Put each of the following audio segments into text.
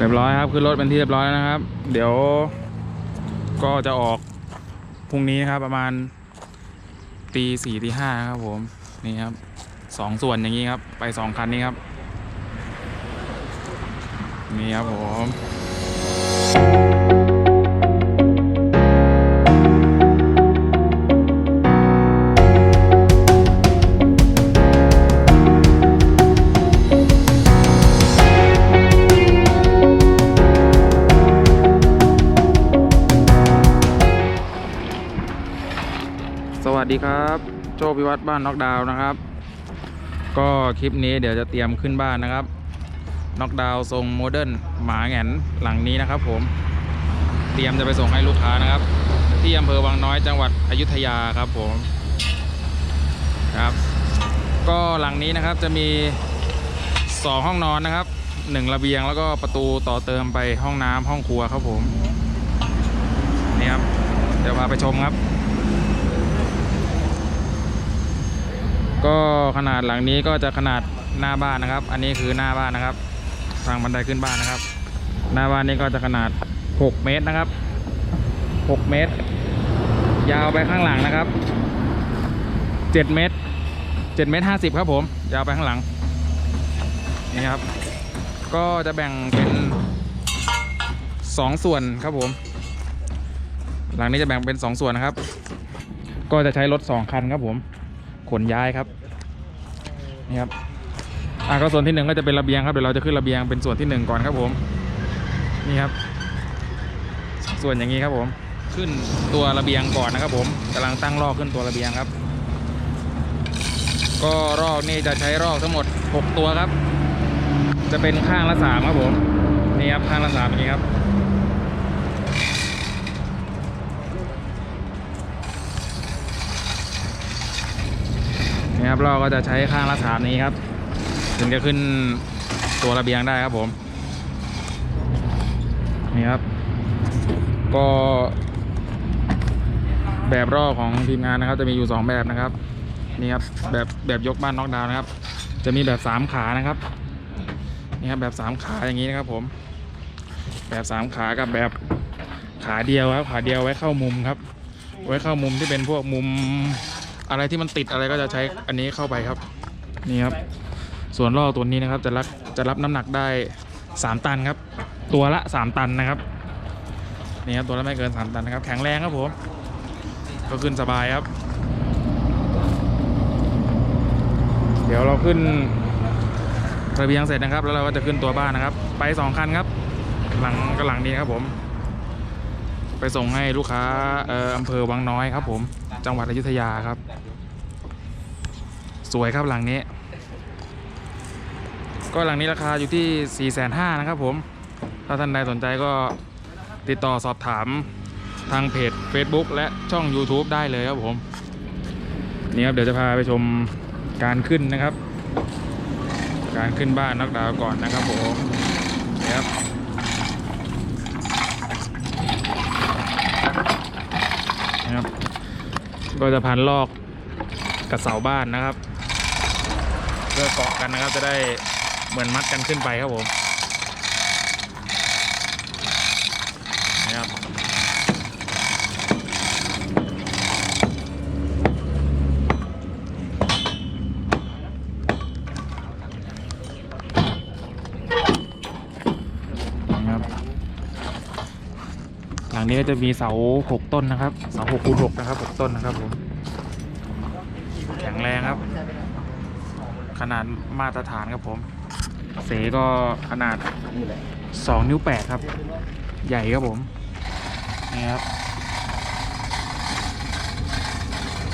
เรียบร้อยครับขึ้นรถเป็นที่เรียบร้อยแล้วนะครับ เดี๋ยวก็จะออกพรุ่งนี้ครับประมาณตีสี่ตีห้าครับผม นี่ครับสองส่วนอย่างนี้ครับ ไปสองคันนี้ครับ นี่ครับผม วัตรบ้านน็อกดาวนะครับ ก็คลิปนี้เดี๋ยวจะเตรียมขึ้นบ้านนะครับน็อกดาวทรงโมเดิร์นหมาแงนหลังนี้นะครับ ผมเตรียมจะไปส่งให้ลูกค้านะครับ ที่อำเภอวังน้อยจังหวัดอยุธยาครับผมครับก็หลังนี้นะครับจะมี 2 ห้องนอนนะครับ1ระเบียงแล้วก็ประตูต่อเติมไปห้องน้ำห้องครัวครับผมนี่ครับเดี๋ยวพาไปชมครับ ก็ขนาดหลังนี้ก็จะขนาดหน้าบ้านนะครับ อันนี้คือหน้าบ้านนะครับ ทางบันไดขึ้นบ้านนะครับ หน้าบ้านนี้ก็จะขนาด 6 เมตรนะครับ 6 เมตร ยาวไปข้างหลังนะครับ 7 เมตร 7 เมตร 50 ครับผม ยาวไปข้างหลัง นี่ครับ ก็จะแบ่งเป็น 2 ส่วนครับผม หลังนี้จะแบ่งเป็น 2 ส่วนนะครับ ก็จะใช้รถ 2 คันครับผม ขนย้ายครับนี่ครับอ่าก็ส่วนที่หนึ่งก็จะเป็นระเบียงครับเดี๋ยวเราจะขึ้นระเบียงเป็นส่วนที่หนึ่งก่อนครับผมนี่ครับ ส่วนอย่างนี้ครับผมขึ้นตัวระเบียงก่อนนะครับผมกำลังตั้งรอกขึ้นตัวระเบียงครับ ก็รอกนี่จะใช้รอกทั้งหมด 6 ตัวครับ จะเป็นข้างละสามครับผมนี่ครับข้างละสามอย่างนี้ครับ ครับเราก็จะใช้ข้างละสามนี้ครับ ถึงจะขึ้นตัวระเบียงได้ครับผม นี่ครับ ก็แบบรอบของทีมงานนะครับ จะมีอยู่ 2 แบบนะครับ นี่ครับแบบแบบยกบ้านน็อกดาวน์นะครับ จะมีแบบ 3 ขานะครับ นี่ครับแบบ 3 ขาอย่างนี้นะครับผม แบบ 3 ขากับแบบขาเดียวครับ ขาเดียวไว้เข้ามุมครับ ไว้เข้ามุมที่เป็นพวกมุม อะไรที่มันติดอะไรก็จะใช้อันนี้เข้าไปครับ นี่ครับ ส่วนลอตัวนี้นะครับ จะรับจะรับน้ำหนักได้ 3 ตันครับ ตัวละ 3 ตันนะครับนี่ครับตัวละไม่เกิน 3 ตันนะครับ แข็งแรงครับผมก็ขึ้นสบายครับ เดี๋ยวเราขึ้นระเบียงเสร็จนะครับ แล้วเราก็จะขึ้นตัวบ้านนะครับ ไปสองคันครับ หลังก็หลังนี้ครับผม ไปส่งให้ลูกค้าอออำเภอวังน้อยครับผม จังหวัดอยุธยาครับ สวยครับหลังนี้ ก็หลังนี้ราคาอยู่ที่4ี่แสนห้านะครับผม ถ้าท่านใดสนใจก็ติดต่อสอบถามทางเพจ Facebook และช่อง YouTube ได้เลยครับผม นี่ครับเดี๋ยวจะพาไปชมการขึ้นนะครับ การขึ้นบ้านนักดาวก่อนนะครับผมนี่ครับ นะครับ ก็จะพันลอกกับเสาบ้านนะครับ เพื่อเกาะกันนะครับจะได้เหมือนมัดกันขึ้นไปครับผมนะครับนะครับหลัง นี้ก็จะมีเสาหกต้นนะครับ เสาหกคูณหกนะครับหกต้นนะครับผม แข็งแรงครับ ขนาดมาตรฐานครับผม เสก็ขนาด2นิ้ว8ครับ ใหญ่ครับผม นี่ครับ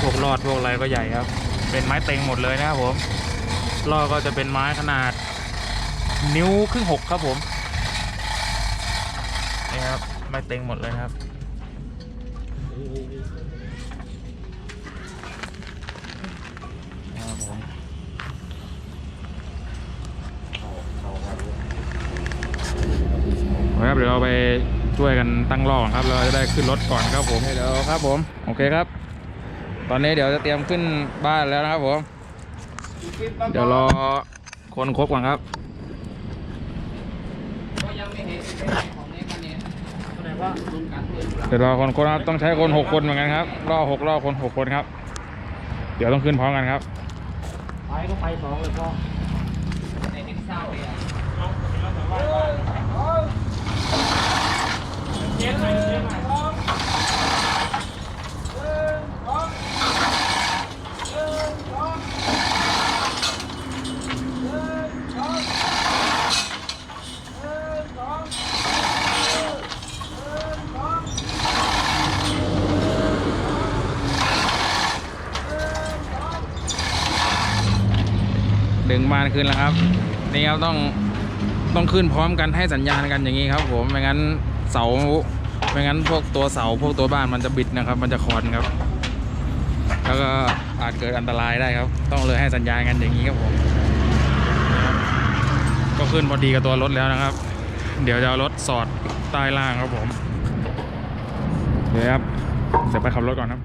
พวกรอดพวกอะไรก็ใหญ่ครับ เป็นไม้เต็งหมดเลยนะครับผม รอดก็จะเป็นไม้ขนาดนิ้วครึ่งหกครับผม นี่ครับ ไม้เต็งหมดเลยครับ ครับผมครับเดี๋ยวเราไปช่วยกันตั้งรอกครับ เราจะได้ขึ้นรถก่อนครับผมเดี๋ยวครับผม โอเคครับ ตอนนี้เดี๋ยวจะเตรียมขึ้นบ้านแล้วนะครับผม เดี๋ยวรอคนครบก่อนครับเดี๋ยวรอคนคนครับต้องใช้คนหกคนเหมือนกันครับรอหกรอคนหกคนครับ เดี๋ยวต้องขึ้นพร้อมกันครับ ไปก็ไปสองเลยพ่อ ดึงมานขึ้นแล้วครับ นี่ครับต้องต้องขึ้นพร้อมกันให้สัญญาณกันอย่างนี้ครับ ผมไม่งั้นเสาไม่งั้นพวกตัวเสาพวกตัวบ้านมันจะบิดนะครับ มันจะคอนครับ แล้วก็อาจเกิดอันตรายได้ครับ ต้องเลยให้สัญญาณกันอย่างนี้ครับผมก็ขึ้นพอดีกับตัวรถแล้วนะครับ เดี๋ยวจะเอารถสอดใต้ล่างครับผมเดี๋ยวครับเดี๋ยวไปขับรถก่อนครับ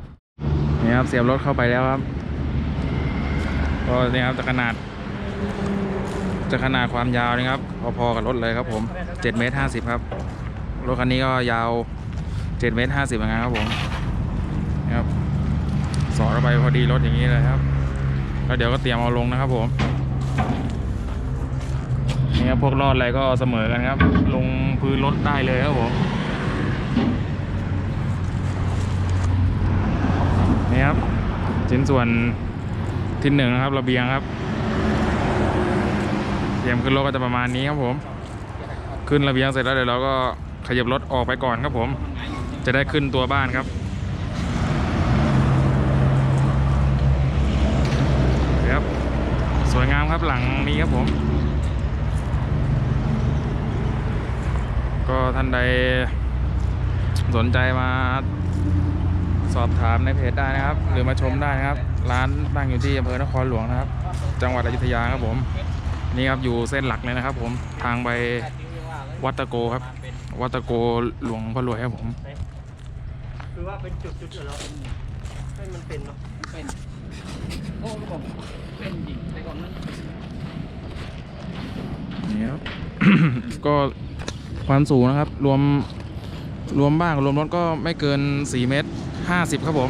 นี่ครับเสียบรถเข้าไปแล้วครับก็นี่ครับจะขนาด จะขนาดความยาวนะครับพอๆกับรถเลยครับผม7เมตร50ครับรถคันนี้ก็ยาว7เมตร50เหมือนกันครับผมนะครับสอดเข้าไปพอดีรถอย่างนี้เลยครับแล้วเดี๋ยวก็เตรียมเอาลงนะครับผมนี่ครับพวกรอดอะไรก็เสมอกันครับ ลงพื้นรถได้เลยครับผมนี่ครับชิ้นส่วนที่หนึ่งนะครับระเบียงครับ รียมขึ้นรถก็จะประมาณนี้ครับผม ขึ้นระเบียงเสร็จแล้วเดี๋ยวเราก็ขยับรถออกไปก่อนครับผม จะได้ขึ้นตัวบ้านครับ ครับ สวยงามครับหลังนี้ครับผม ก็ท่านใดสนใจมาสอบถามในเพจได้นะครับ หรือมาชมได้นะครับ ร้านตั้งอยู่ที่อำเภอนครหลวงนะครับ จังหวัดอยุธยาครับผม นี่ครับอยู่เส้นหลักเลยนะครับ ผมทางไปวัดตะโกครับ วัดตะโกหลวงพ่อรวยครับผม คือว่าเป็นจุดจุดๆเราให้มันเป็นเนาะเป็นโอ้ผมเป็นจริงแต่ก่อนนั้นนี่ครับก็ความสูงนะครับ รวมรวมบ้างรวมรถก็ไม่เกิน 4 เมตร 50 ครับผม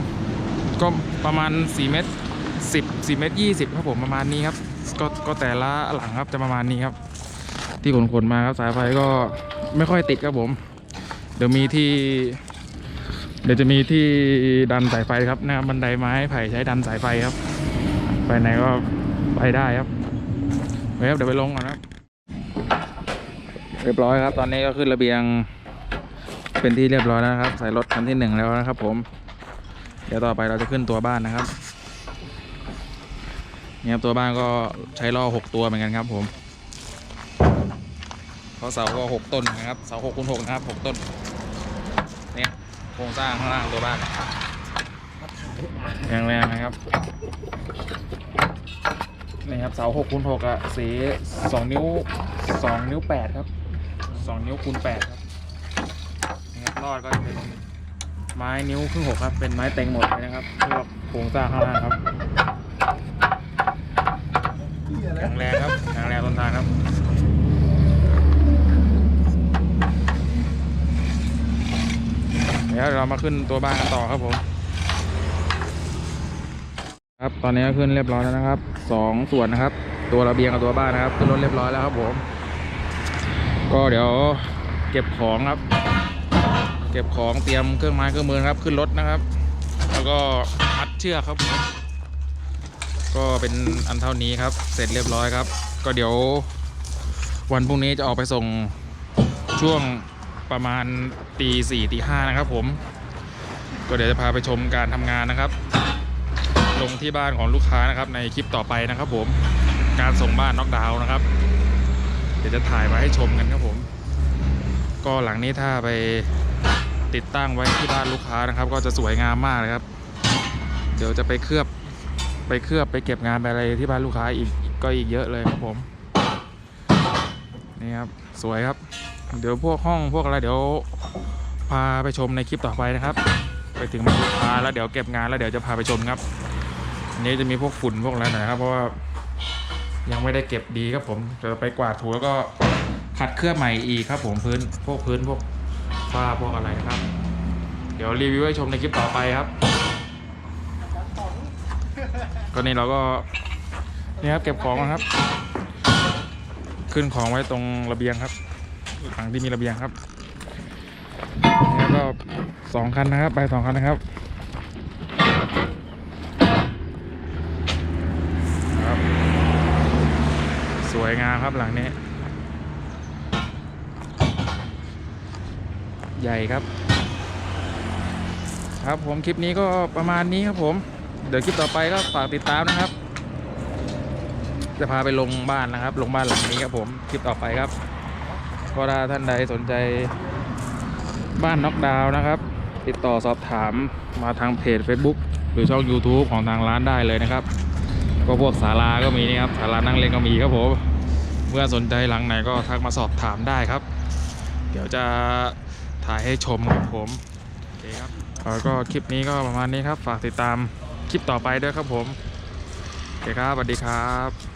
ก็ประมาณ 4 เมตร 10 4 เมตร 20 ครับผมประมาณนี้ครับ ก็ก็แต่ละหลังครับจะประมาณนี้ครับ ที่ขนขนๆมาครับสายไฟก็ไม่ค่อยติดครับผม เดี๋ยวมีที่ เดี๋ยวจะมีที่ดันสายไฟครับนะครับบันไดไม้ไผ่ใช้ดันสายไฟครับ ไปไหนก็ไปได้ครับไปครับเดี๋ยวไปลงก่อนครับ เรียบร้อยครับ ตอนนี้ก็ขึ้นระเบียง เป็นที่เรียบร้อยแล้วครับ ใส่รถคันที่หนึ่งแล้วนะครับ ผม เดี๋ยวต่อไปเราจะขึ้นตัวบ้านนะครับ นี่ครับตัวบ้านก็ใช้ล่อหกตัวเหมือนกันครับผมเพราะเสาก็หกต้นนะครับเสาหกคูณหกนะครับหกต้นเนี่ยโครงสร้างข้างล่างตัวบ้านแรงแรงนะครับนี่ครับเสาหกคูณหกอะสีสองนิ้วสองนิ้วแปดครับสองนิ้วคูณแปดครับนี่ครับรอดก็จะเป็นไม้นิ้วครึ่งหกครับ เป็นไม้เต็งหมดเลยนะครับเพื่อโครงสร้างข้างล่างครับ แข็งแรงครับแข็งแรงทนทานครับเดี๋ยวเรามาขึ้นตัวบ้านกันต่อครับผม ครับตอนนี้ก็ขึ้นเรียบร้อยแล้วนะครับสองส่วนนะครับ ตัวระเบียงกับตัวบ้านนะครับขึ้นรถเรียบร้อยแล้วครับผม ก็เดี๋ยวเก็บของครับ เก็บของเตรียมเครื่องไม้เครื่องมือครับ ขึ้นรถนะครับ แล้วก็มัดเชือกครับผม ก็เป็นอันเท่านี้ครับ เสร็จเรียบร้อยครับ ก็เดี๋ยววันพรุ่งนี้จะออกไปส่งช่วงประมาณตีสี่ตีห้านะครับผม ก็เดี๋ยวจะพาไปชมการทำงานนะครับ ลงที่บ้านของลูกค้านะครับในคลิปต่อไปนะครับผม การส่งบ้านน็อกดาวน์นะครับ เดี๋ยวจะถ่ายมาให้ชมกันครับผม ก็หลังนี้ถ้าไปติดตั้งไว้ที่บ้านลูกค้านะครับ ก็จะสวยงามมากเลยครับ เดี๋ยวจะไปเคลือบ ไปเคลือบไปเก็บงานไปอะไรที่บ้านลูกค้าอีกก็อีกเยอะเลยครับผม นี่ครับ สวยครับ เดี๋ยวพวกห้องพวกอะไรเดี๋ยวพาไปชมในคลิปต่อไปนะครับ ไปถึงบ้านลูกค้าแล้วเดี๋ยวเก็บงานแล้วเดี๋ยวจะพาไปชมครับอันนี้จะมีพวกฝุ่นพวกอะไรหน่อยนะครับเพราะว่ายังไม่ได้เก็บดีครับผมจะไปกวาดถูแล้วก็ขัดเคลือบใหม่อีกครับผมพื้นพวกพื้นพวกฝ้าพวกอะไรนะครับ เดี๋ยวรีวิวให้ชมในคลิปต่อไปครับ ก็นี่เราก็นี่ครับเก็บของนะครับ ขึ้นของไว้ตรงระเบียงครับ หลังที่มีระเบียงครับนี่ก็สองคันนะครับ ไปสองคันนะครับครับ สวยงามครับหลังนี้ ใหญ่ครับ ครับผมคลิปนี้ก็ประมาณนี้ครับผม เดี๋ยวคลิปต่อไปก็ฝากติดตามนะครับ จะพาไปลงบ้านนะครับ ลงบ้านหลังนี้ครับผมคลิปต่อไปครับก็ถ้าท่านใดสนใจบ้านน็อกดาวน์นะครับ ติดต่อสอบถามมาทางเพจ Facebook หรือช่อง YouTube ของทางร้านได้เลยนะครับ ก็พวกศาลาก็มีนี่ครับศาลานั่งเล่นก็มีครับผมเมื่อสนใจหลังไหนก็ทักมาสอบถามได้ครับ เดี๋ยวจะถ่ายให้ชมครับผมโอเคครับแล้วก็คลิปนี้ก็ประมาณนี้ครับ ฝากติดตาม คลิปต่อไปด้วยครับผม โอเคครับสวัสดีครับ